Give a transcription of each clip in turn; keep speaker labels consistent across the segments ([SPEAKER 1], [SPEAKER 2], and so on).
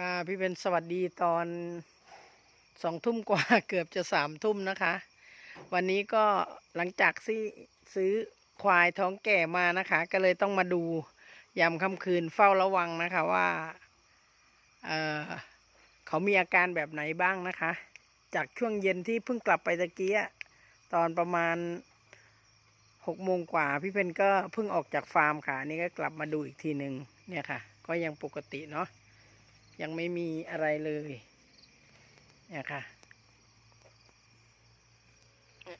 [SPEAKER 1] ค่ะ พี่เป็นสวัสดีตอนสองทุ่มกว่าเกือบจะสามทุ่มนะคะ วันนี้ก็หลังจากที่ซื้อควายท้องแก่มานะคะ ก็เลยต้องมาดูยามค่ำคืนเฝ้าระวังนะคะว่าเเขามีอาการแบบไหนบ้างนะคะ จากช่วงเย็นที่เพิ่งกลับไปตะกี้อะตอนประมาณหกโมงกว่า พี่เพนก็เพิ่งออกจากฟาร์มค่ะนี่ก็กลับมาดูอีกทีหนึ่งเนี่ยค่ะ ก็ยังปกติเนาะ ยังไม่มีอะไรเลยเนี่ยค่ะ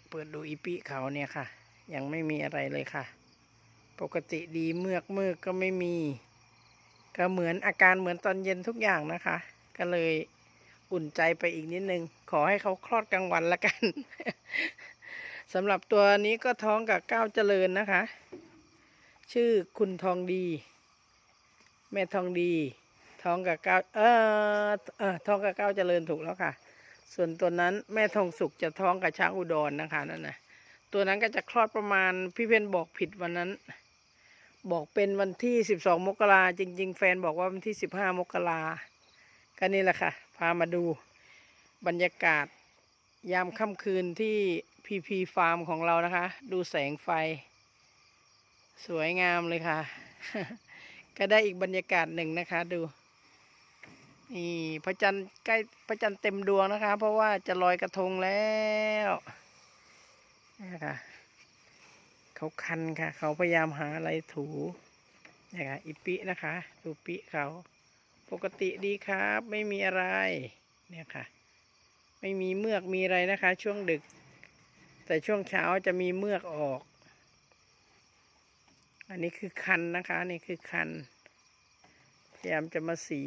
[SPEAKER 1] เปิดดูอีปิเขาเนี่ยค่ะ ยังไม่มีอะไรเลยค่ะ ปกติดีเมือกเมือกก็ไม่มี ก็เหมือนอาการเหมือนตอนเย็นทุกอย่างนะคะ ก็เลยอุ่นใจไปอีกนิดนึง ขอให้เขาคลอดกลางวันละกันสำหรับตัวนี้ก็ท้องกับก้าวเจริญนะคะ ชื่อคุณทองดี แม่ทองดี ท้องกับเก้าเออเออท้องกับเก้าเจริญถูกแล้วค่ะ ส่วนตัวนั้นแม่ทองสุกจะท้องกับช้างอุดรนะคะนั่นนะตัวนั้นก็จะคลอดประมาณพี่เพนบอกผิดวันนั้น บอกเป็นวันที่สิบสองมกราจริง ๆ แฟนบอกว่าวันที่สิบห้ามกราก็นี่แหละค่ะ พามาดูบรรยากาศยามค่ำคืนที่พีพีฟาร์มของเรานะคะ ดูแสงไฟ สวยงามเลยค่ะ ก็ได้อีกบรรยากาศหนึ่งนะคะดู นี่พระจันทร์ใกล้พระจันทร์เต็มดวงนะคะ เพราะว่าจะลอยกระทงแล้วนะคะเขาคันค่ะ เขาพยายามหาอะไรถูนะคะอีปินะคะ ดูปิเขาปกติดีครับ ไม่มีอะไร เนี่ยค่ะ ไม่มีเมือกมีอะไรนะคะ ช่วงดึก แต่ช่วงเช้าจะมีเมือกออก อันนี้คือคันนะคะ นี่คือคันพยายามจะมาสี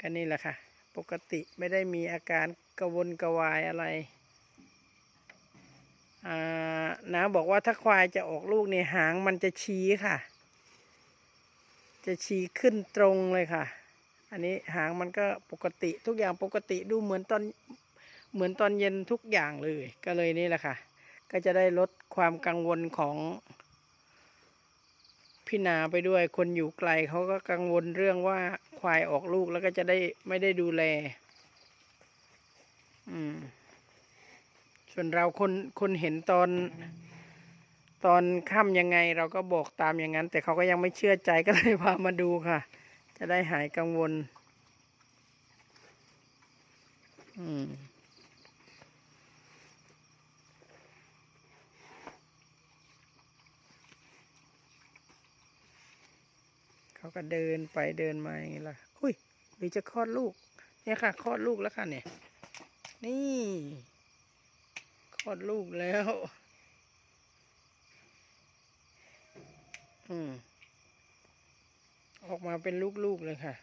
[SPEAKER 1] กันนี่แหละค่ะ ปกติไม่ได้มีอาการกระวนกระวายอะไรอ่านะบอกว่าถ้าควายจะออกลูกเนี่ยหางมันจะชี้ค่ะ จะชี้ขึ้นตรงเลยค่ะ อันนี้หางมันก็ปกติทุกอย่างปกติดูเหมือนตอนเหมือนตอนเย็นทุกอย่างเลย ก็เลยนี่แหละค่ะ ก็จะได้ลดความกังวลของ พี่นาไปด้วย คนอยู่ไกลเขาก็กังวลเรื่องว่าควายออกลูกแล้วก็จะได้ไม่ได้ดูแล อืม ส่วนเราคนคนเห็นตอน ตอนค่ำยังไง เราก็บอกตามอย่างนั้น แต่เขาก็ยังไม่เชื่อใจก็เลยพามาดูค่ะ จะได้หายกังวล อืม เขาก็เดินไปเดินมาอย่างนี้ละอุ้ยหรือจะคลอดลูก เนี่ยค่ะ คลอดลูกแล้วค่ะเนี่ย นี่ คลอดลูกแล้ว อืม ออกมาเป็นลูกๆเลยค่ะ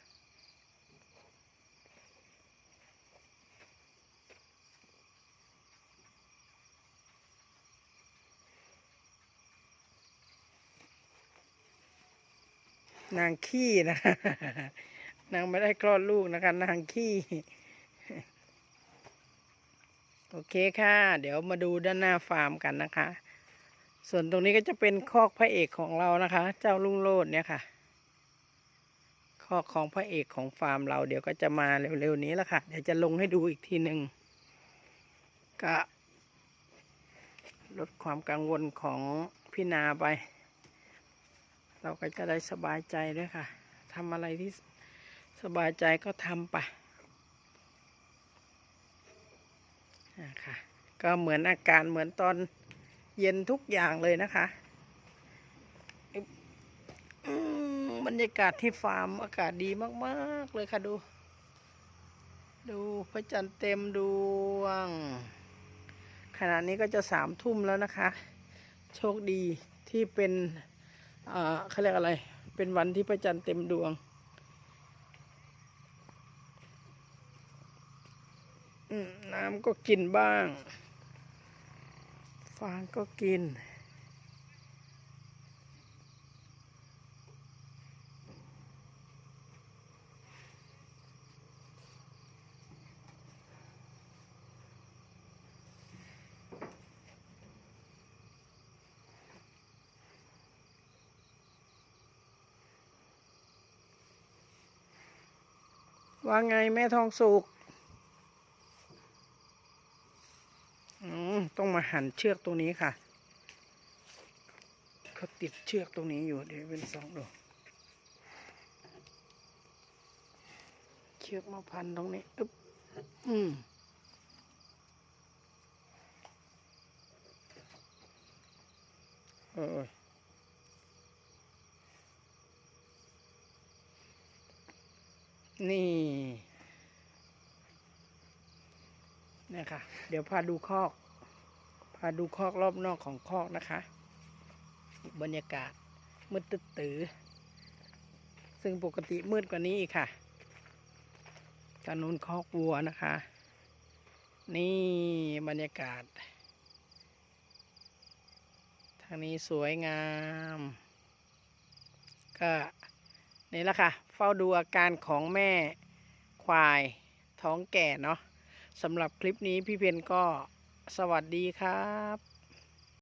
[SPEAKER 1] นางขี้นะนางไม่ได้คลอดลูกนะคะ นางขี้ โอเคค่ะ เดี๋ยวมาดูด้านหน้าฟาร์มกันนะคะ ส่วนตรงนี้ก็จะเป็นคอกพระเอกของเรานะคะ เจ้าลุงโลดเนี่ยค่ะ คอกของพระเอกของฟาร์มเรา เดี๋ยวก็จะมาเร็วๆนี้แล้วค่ะ เดี๋ยวจะลงให้ดูอีกทีหนึ่งก็ลดความกังวลของพี่นาไป เราก็จะได้สบายใจด้วยค่ะทำอะไรที่สบายใจก็ทำไปนะคะก็เหมือนอาการเหมือนตอนเย็นทุกอย่างเลยนะคะอืมบรรยากาศที่ฟาร์มอากาศดีมากๆเลยค่ะดู ดูพระจันทร์เต็มดวง ขณะนี้ก็จะสามทุ่มแล้วนะคะ โชคดีที่เป็น อ่าเขาเรียกอะไร เป็นวันที่พระจันทร์เต็มดวง น้ำก็กินบ้าง ฟางก็กิน ว่าไงแม่ทองสุกอืมต้องมาหันเชือกตรงนี้ค่ะ เขาติดเชือกตรงนี้อยู่ เดี๋ยวเป็นสองดู เชือกมาพันตรงนี้อึ๊บอืมเออ นี่นี่ยค่ะเดี๋ยวพาดูคอก พาดูคอกรอบนอกของคอกนะคะ บรรยากาศมืดตึ๊ดตือ ซึ่งปกติมืดกว่านี้อีกค่ะทางนู้นคอกวัวนะคะ นี่บรรยากาศ ทางนี้สวยงาม ก็ นี่แหละค่ะ เฝ้าดูอาการของแม่ควายท้องแก่เนาะสำหรับคลิปนี้พี่เพนก็สวัสดีครับ